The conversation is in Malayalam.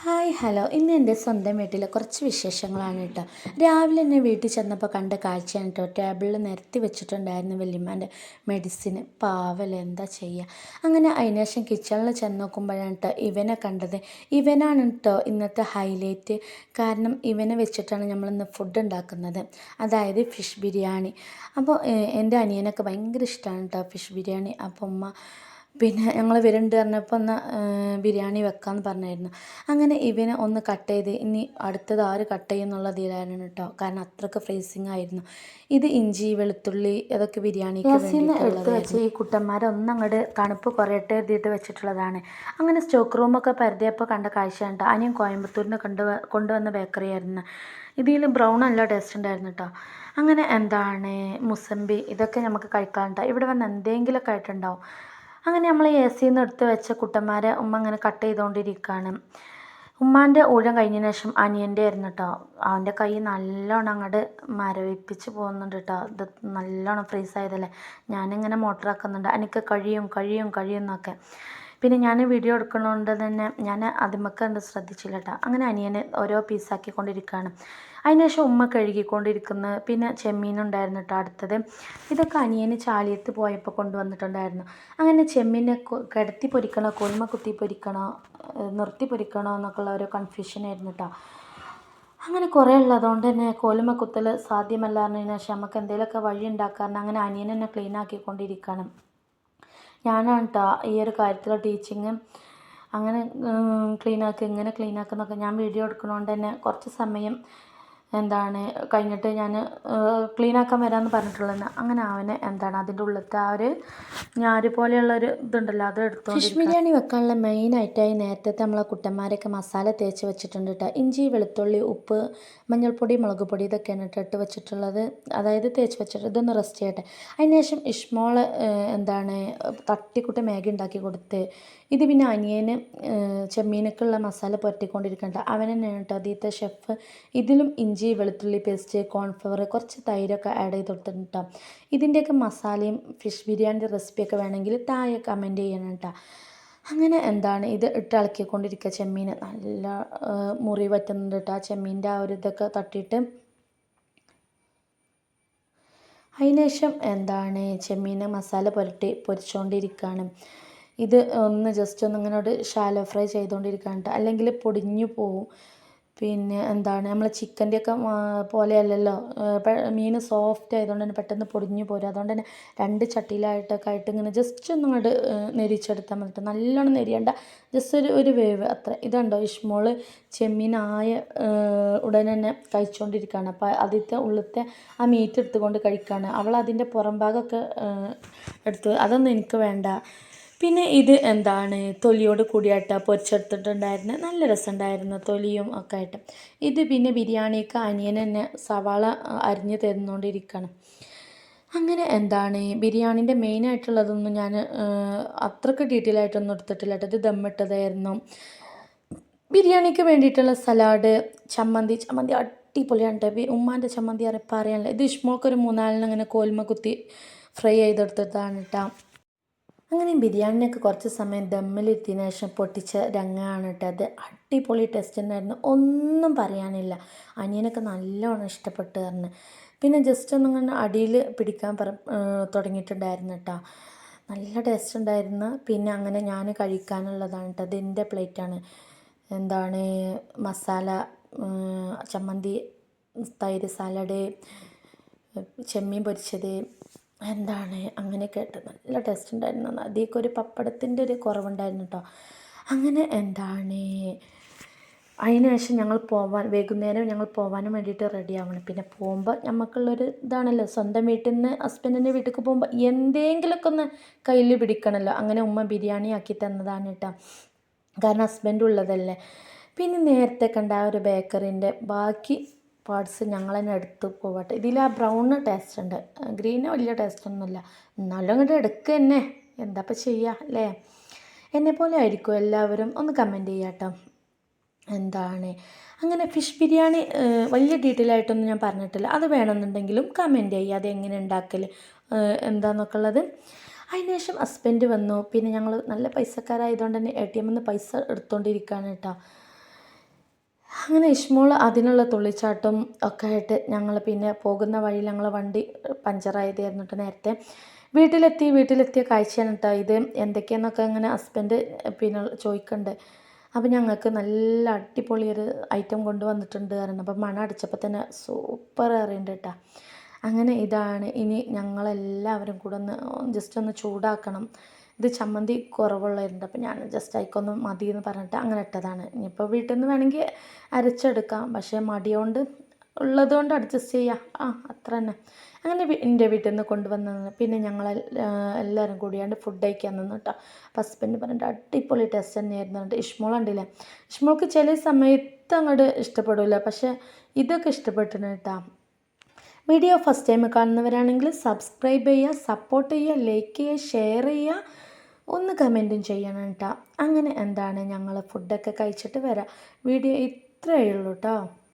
Hi hello. ഇന്ന് എന്റെ സ്വന്തം വീട്ടിലെ കുറച്ച് വിശേഷങ്ങളാണ് കേട്ടോ. രാവിലെ എന്നെ വീട്ടിൽ ചെന്നപ്പോൾ കണ്ട കാഴ്ചയാണ് കേട്ടോ. ടേബിളിൽ നിരത്തി വെച്ചിട്ടുണ്ടായിരുന്നു വല്യമ്മാന്റെ മെഡിസിന്. പാവൽ എന്താ ചെയ്യുക അങ്ങനെ അതിനുശേഷം കിച്ചണിൽ ചെന്ന് നോക്കുമ്പോഴാണ് കേട്ടോ ഇവനെ കണ്ടത്. ഇവനാണ് കേട്ടോ ഇന്നത്തെ ഹൈലൈറ്റ്. കാരണം ഇവനെ വെച്ചിട്ടാണ് നമ്മളിന്ന് ഫുഡ് ഉണ്ടാക്കുന്നത്. അതായത് ഫിഷ് ബിരിയാണി. അപ്പോൾ എന്റെ അനിയനൊക്കെ ഭയങ്കര ഇഷ്ടമാണ് കേട്ടോ ഫിഷ് ബിരിയാണി. അപ്പോൾ ഉമ്മ പിന്നെ ഞങ്ങൾ വരുന്നുണ്ട് പറഞ്ഞപ്പോൾ ഒന്ന് ബിരിയാണി വെക്കാമെന്ന് പറഞ്ഞായിരുന്നു. അങ്ങനെ ഇവനെ ഒന്ന് കട്ട് ചെയ്ത് ഇനി അടുത്തത് ആര് കട്ട് ചെയ്യും എന്നുള്ള ഇതിലായിരുന്നു കേട്ടോ കാരണം അത്രയ്ക്ക് ഫ്രീസിങ് ആയിരുന്നു. ഇത് ഇഞ്ചി വെളുത്തുള്ളി അതൊക്കെ ബിരിയാണി എടുത്ത് വെച്ച് ഈ കുട്ടന്മാരെ ഒന്ന് അങ്ങോട്ട് തണുപ്പ് കുറയട്ടെ എഴുതിയിട്ട് വെച്ചിട്ടുള്ളതാണ്. അങ്ങനെ സ്റ്റോക്ക് റൂമൊക്കെ പരതിയപ്പോൾ കണ്ട കാഴ്ചയുണ്ട് അനിയും കോയമ്പത്തൂരിന് കൊണ്ട് കൊണ്ടുവന്ന ബേക്കറി ആയിരുന്നു. ഇതിൽ ബ്രൗൺ അല്ല ടേസ്റ്റ് ഉണ്ടായിരുന്നു കേട്ടോ അങ്ങനെ എന്താണ് മുസമ്പി ഇതൊക്കെ നമുക്ക് കഴിക്കാനുണ്ട്? ഇവിടെ വന്ന് എന്തെങ്കിലുമൊക്കെ ആയിട്ടുണ്ടാവും. അങ്ങനെ നമ്മൾ എ സിയിൽ നിന്ന് എടുത്ത് വെച്ച കുട്ടന്മാരെ ഉമ്മ അങ്ങനെ കട്ട് ചെയ്തുകൊണ്ടിരിക്കുകയാണ് ഉമ്മാന്റെ ഊഴം കഴിഞ്ഞതിന് ശേഷം അനിയന്റെ ആയിരുന്നു കേട്ടോ അവന്റെ കൈ നല്ലോണം അങ്ങോട്ട് മരവിപ്പിച്ച് പോകുന്നുണ്ട് കേട്ടോ ഇത് നല്ലോണം ഫ്രീസ് ആയതല്ലേ? ഞാനിങ്ങനെ മോട്ടറാക്കുന്നുണ്ട് എനിക്ക് കഴിയും കഴിയും കഴിയും എന്നൊക്കെ. പിന്നെ ഞാൻ വീഡിയോ എടുക്കണോണ്ട് തന്നെ ഞാൻ അതിമൊക്കെ ശ്രദ്ധിച്ചില്ല കേട്ടോ അങ്ങനെ അനിയനെ ഓരോ പീസാക്കിക്കൊണ്ടിരിക്കുകയാണ് അതിനുശേഷം ഉമ്മ കഴുകിക്കൊണ്ടിരിക്കുന്നു പിന്നെ ചെമ്മീനുണ്ടായിരുന്നു കേട്ടോ അടുത്തത്. ഇതൊക്കെ അനിയന് ചാലിയത്ത് പോയപ്പോൾ കൊണ്ടുവന്നിട്ടുണ്ടായിരുന്നു. അങ്ങനെ ചെമ്മീനെ കിടത്തി പൊരിക്കണോ കൊൽമ കുത്തി പൊരിക്കണോ നിർത്തി പൊരിക്കണോ എന്നൊക്കെയുള്ള ഒരു കൺഫ്യൂഷനായിരുന്നു കേട്ടോ അങ്ങനെ കുറേ ഉള്ളതുകൊണ്ട് തന്നെ കോലുമ കുത്തൽ സാധ്യമല്ല എന്നതിന് ശേഷം നമുക്ക് എന്തെങ്കിലുമൊക്കെ വഴി ഉണ്ടാക്കാറുണ്ട് അങ്ങനെ അനിയൻ എന്നെ ക്ലീൻ ആക്കിക്കൊണ്ടിരിക്കണം. ഞാനാണ് കേട്ടോ ഈ ഒരു കാര്യത്തിൽ ടീച്ചിങ് അങ്ങനെ ക്ലീൻ ആക്കുക ഇങ്ങനെ ക്ലീൻ ആക്കുന്നൊക്കെ ഞാൻ വീഡിയോ എടുക്കണോണ്ട് തന്നെ കുറച്ച് സമയം എന്താണ് കഴിഞ്ഞിട്ട് ഞാൻ ക്ലീൻ ആക്കാൻ വരാമെന്ന് പറഞ്ഞിട്ടുള്ളത് അങ്ങനെ അവന് എന്താണ് അതിന്റെ ഉള്ളിലത്തെ ആ ഒരു ഞാര് പോലെയുള്ളൊരു ഇതുണ്ടല്ലോ അത് എടുത്തു ഫിഷ് ബിരിയാണി വെക്കാനുള്ള മെയിൻ ആയിട്ടായി നേരത്തെ നമ്മളെ കുട്ടന്മാരൊക്കെ മസാല തേച്ച് വെച്ചിട്ടുണ്ട് കേട്ടോ ഇഞ്ചി വെളുത്തുള്ളി ഉപ്പ് മഞ്ഞൾപ്പൊടി മുളക് പൊടി ഇതൊക്കെയാണ് കേട്ടോ ഇട്ട് വെച്ചിട്ടുള്ളത്. അതായത് തേച്ച് വെച്ചിട്ട് ഇതൊന്ന് റെസ്റ്റ് ചെയ്യട്ടെ. അതിനുശേഷം ഇഷ്മോൾ എന്താണ് തട്ടിക്കുട്ടി മാഗി ഉണ്ടാക്കി കൊടുത്ത് ഇത് പിന്നെ അനിയന് ചെമ്മീനൊക്കെ ചെമ്മീനൊക്കെയുള്ള മസാല പുരട്ടിക്കൊണ്ടിരിക്കണ്ട. അവൻ കേട്ടോ ആദ്യത്തെ ഷെഫ് ഇതിലും ഇഞ്ചി വെളുത്തുള്ളി പേസ്റ്റ് കോൺഫ്ലവർ കുറച്ച് തൈരൊക്കെ ആഡ് ചെയ്ത് കൊടുത്തിട്ടുണ്ട് കേട്ടോ ഇതിന്റെയൊക്കെ മസാലയും ഫിഷ് ബിരിയാണിന്റെ റെസിപ്പിയൊക്കെ വേണമെങ്കിൽ താഴെ കമന്റ് ചെയ്യണം കേട്ടോ അങ്ങനെ എന്താണ് ഇത് ഇട്ട് ഇളക്കിക്കൊണ്ടിരിക്കുക ചെമ്മീൻ. നല്ല മുറി പറ്റുന്നുണ്ട് കേട്ടോ ആ ചെമ്മീന്റെ ആ ഒരു ഇതൊക്കെ തട്ടിയിട്ട് അതിനുശേഷം എന്താണ് ചെമ്മീൻ മസാല പുരട്ടി പൊരിച്ചുകൊണ്ടിരിക്കുകയാണ് ഇത് ഒന്ന് ജസ്റ്റ് ഒന്ന് ഇങ്ങനോട് ഷാലോ ഫ്രൈ ചെയ്തുകൊണ്ടിരിക്കുകയാണ് കേട്ടോ അല്ലെങ്കിൽ പൊടിഞ്ഞു പോവും. പിന്നെ എന്താണ് നമ്മൾ ചിക്കന്റെയൊക്കെ പോലെയല്ലല്ലോ മീൻ സോഫ്റ്റ് ആയതുകൊണ്ട് തന്നെ പെട്ടെന്ന് പൊടിഞ്ഞു പോരും. അതുകൊണ്ട് തന്നെ രണ്ട് ചട്ടിയിലായിട്ടൊക്കെ ആയിട്ട് ഇങ്ങനെ ജസ്റ്റ് ഒന്ന് അങ്ങോട്ട് നെരിച്ചെടുത്താൽ മതി നല്ലോണം നെരിയണ്ട ജസ്റ്റ് ഒരു ഒരു വേവ് അത്ര. ഇതുണ്ടോ ഇഷ്മോൾ ചെമ്മീനായ ഉടനെ തന്നെ കഴിച്ചുകൊണ്ടിരിക്കുകയാണ് അപ്പോൾ ആദ്യത്തെ ഉള്ളത്തെ ആ മീറ്റ് എടുത്തുകൊണ്ട് കഴിക്കുകയാണ് അവൾ അതിന്റെ പുറം ഭാഗമൊക്കെ എടുത്തു അതൊന്നും എനിക്ക് വേണ്ട. പിന്നെ ഇത് എന്താണ്? തൊലിയോട് കൂടിയായിട്ട് പൊരിച്ചെടുത്തിട്ടുണ്ടായിരുന്നു നല്ല രസമുണ്ടായിരുന്നു തൊലിയും ഒക്കെ ആയിട്ട്. ഇത് പിന്നെ ബിരിയാണിക്ക് അനിയൻ തന്നെ സവാള അരിഞ്ഞ് തരുന്നുകൊണ്ടിരിക്കണം അങ്ങനെ എന്താണ്? ബിരിയാണിന്റെ മെയിനായിട്ടുള്ളതൊന്നും ഞാൻ അത്രയ്ക്ക് ഡീറ്റെയിൽ ആയിട്ടൊന്നും എടുത്തിട്ടില്ല കേട്ടോ. ഇത് ദമ്മിട്ടതായിരുന്നു ബിരിയാണിക്ക് വേണ്ടിയിട്ടുള്ള സലാഡ് ചമ്മന്തി ചമ്മന്തി അടിപൊളിയാണ് ഉമ്മാന്റെ ചമ്മന്തി പറയാനില്ല. ഇത് ഇഷ്മോൾക്ക് ഒരു മൂന്നാലിന് അങ്ങനെ കോൽമ കുത്തി ഫ്രൈ ചെയ്തെടുത്തിട്ടാണ് കേട്ടോ. അങ്ങനെ ബിരിയാണിനൊക്കെ കുറച്ച് സമയം ദമ്മിലിരുത്തിയതിനു ശേഷം പൊട്ടിച്ച രംഗമാണ് കേട്ടോ അത്. അടിപൊളി ടേസ്റ്റ് ഉണ്ടായിരുന്നു ഒന്നും പറയാനില്ല. അനിയനൊക്കെ നല്ലോണം ഇഷ്ടപ്പെട്ടു തന്നെ പിന്നെ ജസ്റ്റ് ഒന്നിങ്ങനെ അടിയിൽ പിടിക്കാൻ പറ തുടങ്ങിയിട്ടുണ്ടായിരുന്നു കേട്ടോ. നല്ല ടേസ്റ്റ് ഉണ്ടായിരുന്നു. പിന്നെ അങ്ങനെ ഞാൻ കഴിക്കാനുള്ളതാണ് കേട്ടോ. അത് എന്റെ പ്ലേറ്റാണ് എന്താണ് മസാല ചമ്മന്തി തൈര് സാലഡ് ചെമ്മീൻ പൊരിച്ചത് എന്താണ് അങ്ങനെയൊക്കെ ആയിട്ട് നല്ല ടേസ്റ്റ് ഉണ്ടായിരുന്നു അതിലേക്ക് ഒരു പപ്പടത്തിന്റെ ഒരു കുറവുണ്ടായിരുന്നു കേട്ടോ അങ്ങനെ എന്താണ്? അതിന് ശേഷം ഞങ്ങൾ പോവാൻ വൈകുന്നേരം ഞങ്ങൾ പോവാനും വേണ്ടിയിട്ട് റെഡി ആവണം. പിന്നെ പോകുമ്പോൾ നമുക്കുള്ളൊരു ഇതാണല്ലോ സ്വന്തം വീട്ടിൽ നിന്ന് ഹസ്ബൻഡിന്റെ വീട്ടിലേക്ക് പോകുമ്പോൾ എന്തെങ്കിലുമൊക്കെ ഒന്ന് കയ്യിൽ പിടിക്കണമല്ലോ അങ്ങനെ ഉമ്മ ബിരിയാണി ആക്കി തന്നതാണ് കേട്ടോ കാരണം ഹസ്ബൻഡ് ഉള്ളതല്ലേ. പിന്നെ നേരത്തെ കണ്ട ആ ഒരു ബേക്കറിന്റെ ബാക്കി പാർട്സ് ഞങ്ങൾ തന്നെ എടുത്ത് പോവട്ടെ. ഇതിൽ ആ ബ്രൗൺ ടേസ്റ്റ് ഉണ്ട് ഗ്രീന് വലിയ ടേസ്റ്റ് ഒന്നുമില്ല എന്നാലും അങ്ങോട്ട് എടുക്കുക തന്നെ എന്താ ഇപ്പം ചെയ്യുക അല്ലേ? എന്നെപ്പോലെ ആയിരിക്കും എല്ലാവരും. ഒന്ന് കമന്റ് ചെയ്യാം കേട്ടോ എന്താണ്? അങ്ങനെ ഫിഷ് ബിരിയാണി വലിയ ഡീറ്റെയിൽ ആയിട്ടൊന്നും ഞാൻ പറഞ്ഞിട്ടില്ല. അത് വേണമെന്നുണ്ടെങ്കിലും കമന്റ് ചെയ്യുക അത് എങ്ങനെ ഉണ്ടാക്കൽ എന്താന്നൊക്കെ ഉള്ളത് അതിന് ശേഷം ഹസ്ബൻഡ് വന്നു. പിന്നെ ഞങ്ങൾ നല്ല പൈസക്കാരായതുകൊണ്ട് തന്നെ എ ടി എമ്മിൽ നിന്ന് പൈസ എടുത്തുകൊണ്ടിരിക്കുകയാണ് കേട്ടോ അങ്ങനെ ഇഷ്മോൾ അതിനുള്ള തുള്ളിച്ചാട്ടം ഒക്കെ ആയിട്ട് ഞങ്ങൾ പിന്നെ പോകുന്ന വഴിയിൽ ഞങ്ങൾ വണ്ടി പഞ്ചറായതായിരുന്നു കേട്ടോ നേരത്തെ വീട്ടിലെത്തി വീട്ടിലെത്തിയ കാഴ്ചയാണ് കേട്ടോ ഇത്. എന്തൊക്കെയാണെന്നൊക്കെ അങ്ങനെ ഹസ്ബൻഡ് പിന്നെ ചോദിക്കണ്ട് അപ്പോൾ ഞങ്ങൾക്ക് നല്ല അടിപൊളി ഒരു ഐറ്റം കൊണ്ടുവന്നിട്ടുണ്ട് കാരണം അപ്പം മണ അടിച്ചപ്പോൾ തന്നെ സൂപ്പർ അറിയുന്നുണ്ട് കേട്ടോ അങ്ങനെ ഇതാണ്. ഇനി ഞങ്ങളെല്ലാവരും കൂടെ ഒന്ന് ജസ്റ്റ് ഒന്ന് ചൂടാക്കണം. ഇത് ചമ്മന്തി കുറവുള്ളതുണ്ട്. അപ്പോൾ ഞാൻ ജസ്റ്റ് അയക്കൊന്ന് മതി എന്ന് പറഞ്ഞിട്ട് അങ്ങനെ ഇട്ടതാണ്. ഇനിയിപ്പോൾ വീട്ടിൽ നിന്ന് വേണമെങ്കിൽ അരച്ചെടുക്കാം. പക്ഷേ മടിയോണ്ട് ഉള്ളതുകൊണ്ട് അഡ്ജസ്റ്റ് ചെയ്യാം. ആ അത്ര തന്നെ. അങ്ങനെ എന്റെ വീട്ടിൽ നിന്ന് കൊണ്ടുവന്നതാണ്. പിന്നെ ഞങ്ങൾ എല്ലാവരും കൂടിയാണ്ട് ഫുഡ് കഴിക്കാൻ നിന്നു കേട്ടോ അപ്പോൾ ഹസ്ബൻഡ് പറഞ്ഞിട്ട് അടിപൊളി ടേസ്റ്റ് തന്നെയായിരുന്നു പറഞ്ഞിട്ട് ഇഷ്മോൾ ഉണ്ടല്ലേ ഇഷ്മോൾക്ക് ചില സമയത്ത് അങ്ങോട്ട് ഇഷ്ടപ്പെടില്ല പക്ഷേ ഇതൊക്കെ ഇഷ്ടപ്പെട്ടിട്ടുണ്ട് കേട്ടോ വീഡിയോ ഫസ്റ്റ് ടൈം കാണുന്നവരാണെങ്കിൽ സബ്സ്ക്രൈബ് ചെയ്യുക സപ്പോർട്ട് ചെയ്യുക ലൈക്ക് ചെയ്യുക ഷെയർ ചെയ്യുക ഒന്ന് കമന്റും ചെയ്യണം കേട്ടോ. അങ്ങനെ എന്താണ് ഞങ്ങൾ ഫുഡൊക്കെ കഴിച്ചിട്ട് വരാം. വീഡിയോ ഇത്രയേ ഉള്ളൂ കേട്ടോ.